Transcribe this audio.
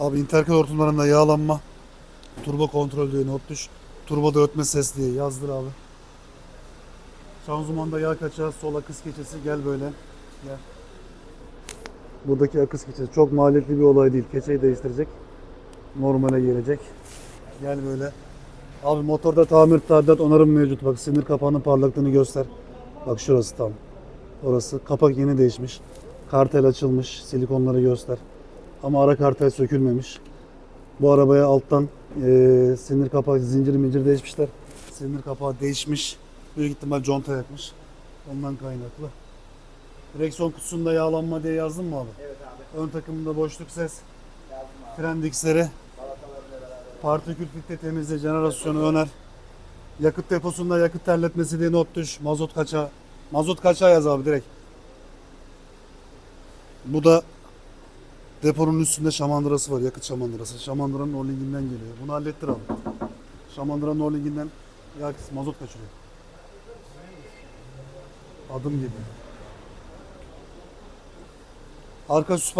Abi interkel hortumlarında yağlanma. Turbo kontrol diye not düş. Turboda ötme ses diye yazdır abi. Şanzımanda yağ kaçağı, sol akış keçesi gel böyle. Gel. Buradaki akış keçesi çok maliyetli bir olay değil. Keçeyi değiştirecek. Normale gelecek. Gel böyle. Abi motorda tamir, tadilat, onarım mevcut. Bak sinir kapağının parlaklığını göster. Bak şurası tam. Orası. Kapak yeni değişmiş. Kartel açılmış. Silikonları göster. Ama ara kartel sökülmemiş. Bu arabaya alttan eee sinir kapağı, zincir mincir değişmişler. Sinir kapağı değişmiş. Büyük ihtimal conta yakmış. Ondan kaynaklı. Direksiyon kutusunda yağlanma diye yazdın mı abi? Evet abi. Ön takımında boşluk ses. Yazdım abi. Fren diksleri. Partikül filtre temizle, jenerasyonu öner. Yakıt deposunda yakıt terletmesi diye not düş. Mazot kaça. Mazot kaça yaz abi direkt. Bu da deponun üstünde şamandırası var. Yakıt şamandırası. Şamandıranın orlinginden geliyor. Bunu hallettir abi. Şamandıranın orlinginden yakıt mazot kaçırıyor. Adım gibi. Arka süspan